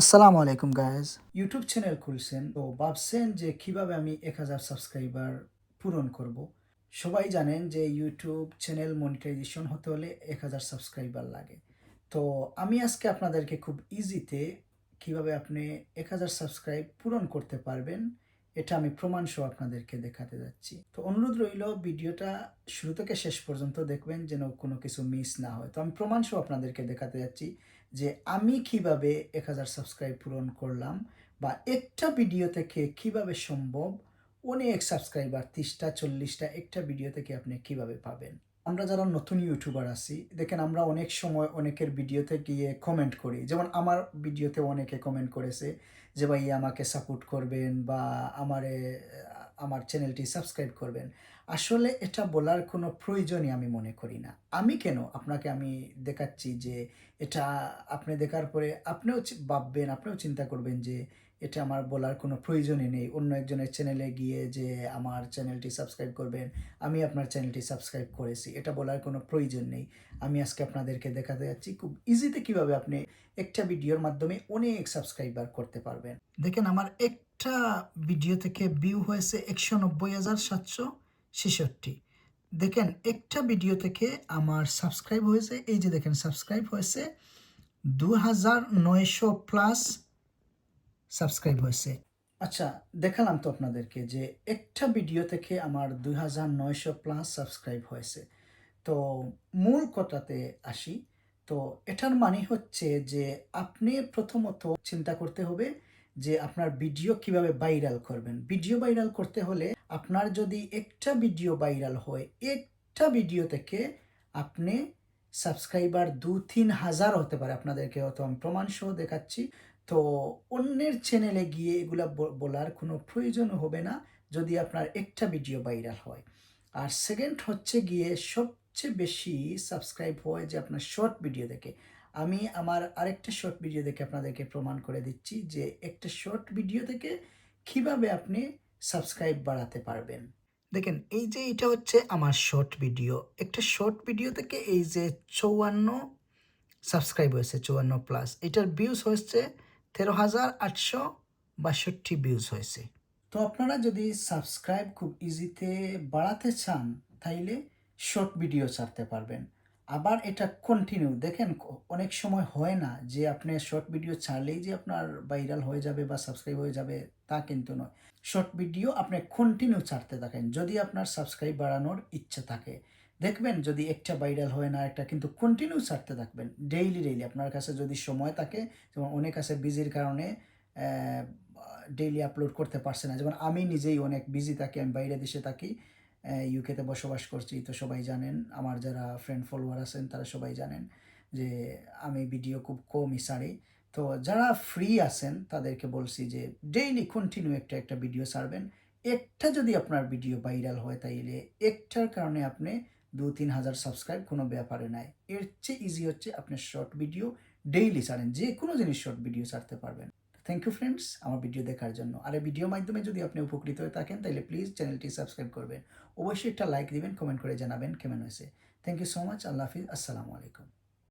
আসসালামু আলাইকুম guys YouTube channel খুলছেন, তো ভাবছেন যে কীভাবে আমি এক হাজার সাবস্ক্রাইবার পূরণ করব? সবাই জানেন যে ইউটিউব চ্যানেল মনিটাইজেশন হতে হলে এক হাজার সাবস্ক্রাইবার লাগে। তো আমি আজকে আপনাদেরকে খুব ইজিতে কীভাবে আপনি এক হাজার সাবস্ক্রাইব পূরণ করতে পারবেন এটা আমি প্রমাণ সহ আপনাদেরকে দেখাতে যাচ্ছি। তো অনুরোধ রইল, ভিডিওটা শুরু থেকে শেষ পর্যন্ত দেখবেন যেন কোনো কিছু মিস না হয়। তো আমি প্রমাণ সহ আপনাদেরকে দেখাতে যাচ্ছি যে আমি কীভাবে এক হাজার সাবস্ক্রাইব পূরণ করলাম বা একটা ভিডিও থেকে কীভাবে সম্ভব অনেক সাবস্ক্রাইবার, তিরিশটা, চল্লিশটা একটা ভিডিও থেকে আপনি কীভাবে পাবেন। আমরা যারা নতুন ইউটিউবার আছি, দেখেন আমরা অনেক সময় অনেকের ভিডিওতে গিয়ে কমেন্ট করি। যেমন আমার ভিডিওতে অনেকে কমেন্ট করেছে যে ভাই আমাকে সাপোর্ট করবেন বা আমারে, আমার চ্যানেলটি সাবস্ক্রাইব করবেন। আসলে এটা বলার কোনো প্রয়োজনই আমি মনে করি না। আমি কেন? আপনাকে আমি দেখাচ্ছি যে এটা আপনি দেখার পরে আপনিও ভাববেন, আপনিও চিন্তা করবেন যে এটা আমার বলার কোনো প্রয়োজনই নেই। অন্য একজনের চ্যানেলে গিয়ে যে আমার চ্যানেলটি সাবস্ক্রাইব করবেন, আমি আপনার চ্যানেলটি সাবস্ক্রাইব করেছি। এটা বলার কোনো প্রয়োজন নেই। আমি আজকে আপনাদেরকে দেখাতে যাচ্ছি খুব ইজিতে কীভাবে আপনি একটা ভিডিওর মাধ্যমে অনেক সাবস্ক্রাইবার করতে পারবেন। দেখেন আমার একটা ভিডিও থেকে ভিউ হয়েছে একশো নব্বই হাজার সাতশো ছেষট্টি। দেখেন একটা ভিডিও থেকে আমার সাবস্ক্রাইব হয়েছে, এই যে দেখেন সাবস্ক্রাইব হয়েছে দু হাজার নয়শো প্লাস সাবস্ক্রাইব হয়েছে। আচ্ছা দেখালাম তো আপনাদেরকে যে একটা ভিডিও থেকে আমার দুই হাজার নয়শো প্লাস সাবস্ক্রাইব হয়েছে। তো মূল কথাতে আসি, তো এটার মানে হচ্ছে যে আপনি প্রথমত চিন্তা করতে হবে যে আপনার ভিডিও কীভাবে ভাইরাল করবেন। ভিডিও ভাইরাল করতে হলে আপনার যদি একটা ভিডিও ভাইরাল হয়, একটা ভিডিও থেকে আপনি সাবস্ক্রাইবার দু তিন হাজার হতে পারে। আপনাদেরকে হয়তো আমি প্রমাণ সহ দেখাচ্ছি। তো অন্যের চ্যানেলে গিয়ে এগুলা বলার কোনো প্রয়োজন হবে না যদি আপনার একটা ভিডিও ভাইরাল হয়। আর সেকেন্ড হচ্ছে গিয়ে সবচেয়ে বেশি সাবস্ক্রাইব হয় যে আপনার শর্ট ভিডিও দেখে। আমি আমার আরেকটা শর্ট ভিডিও দেখে আপনাদেরকে প্রমাণ করে দিচ্ছি যে একটা শর্ট ভিডিও থেকে কীভাবে আপনি সাবস্ক্রাইব বাড়াতে পারবেন। দেখেন, এই যে এটা হচ্ছে আমার শর্ট ভিডিও একটা শর্ট ভিডিও থেকে এই যে চৌয়ান্ন সাবস্ক্রাইব হয়েছে চুয়ান্ন প্লাস এটার ভিউজ হয়েছে তেরো হাজার আটশো বাষট্টি ভিউজ হয়েছে। তো আপনারা যদি সাবস্ক্রাইব খুব ইজিতে বাড়াতে চান, তাইলে শর্ট ভিডিও ছাড়তে পারবেন। আবার এটা কন্টিনিউ দেখেন অনেক সময় হয় না যে আপনি শর্ট ভিডিও ছাড়লেই যে আপনার ভাইরাল হয়ে যাবে বা সাবস্ক্রাইব হয়ে যাবে, তা কিন্তু নয়। শর্ট ভিডিও আপনি কন্টিনিউ ছাড়তে থাকেন, যদি আপনার সাবস্ক্রাইব বাড়ানোর ইচ্ছা থাকে। দেখবেন যদি একটা ভাইরাল হয় না একটা, কিন্তু কন্টিনিউ ছাড়তে থাকবেন। ডেইলি ডেইলি আপনার কাছে যদি সময় থাকে, যেমন অনেক আছে বিজির কারণে ডেইলি আপলোড করতে পারছে না। যেমন আমি নিজেই অনেক বিজি থাকি, আমি বাইরে দেশে থাকি ইউকেতে বসবাস করছি, তো সবাই জানেন, আমার যারা ফ্রেন্ড ফলোয়ার আছেন, তারা সবাই জানেন যে আমি ভিডিও খুব কমই ছাড়ি। তো যারা ফ্রি আছেন, তাদেরকে বলছি যে ডেইলি কন্টিনিউ একটা একটা ভিডিও ছাড়বেন। একটা যদি আপনার ভিডিও ভাইরাল হয় তাইলে, একটার কারণে আপনি দু তিন হাজার সাবস্ক্রাইব কোনো ব্যাপারে নাই। এর চেয়ে ইজি হচ্ছে আপনি শর্ট ভিডিও ডেইলি ছাড়েন, যে কোনো জিনিস শর্ট ভিডিও ছাড়তে পারবেন। থ্যাংক ইউ ফ্রেন্ডস আমার ভিডিও দেখার জন্য। আর এই ভিডিও মাধ্যমে যদি আপনি উপকৃত হয়ে থাকেন, তাহলে প্লিজ চ্যানেলটি সাবস্ক্রাইব করবেন। অবশ্যই একটা লাইক দিবেন কমেন্ট করে জানাবেন কেমন হয়েছে। থ্যাংক ইউ সো মাচ আল্লাহ হাফিজ, আসসালামু আলাইকুম।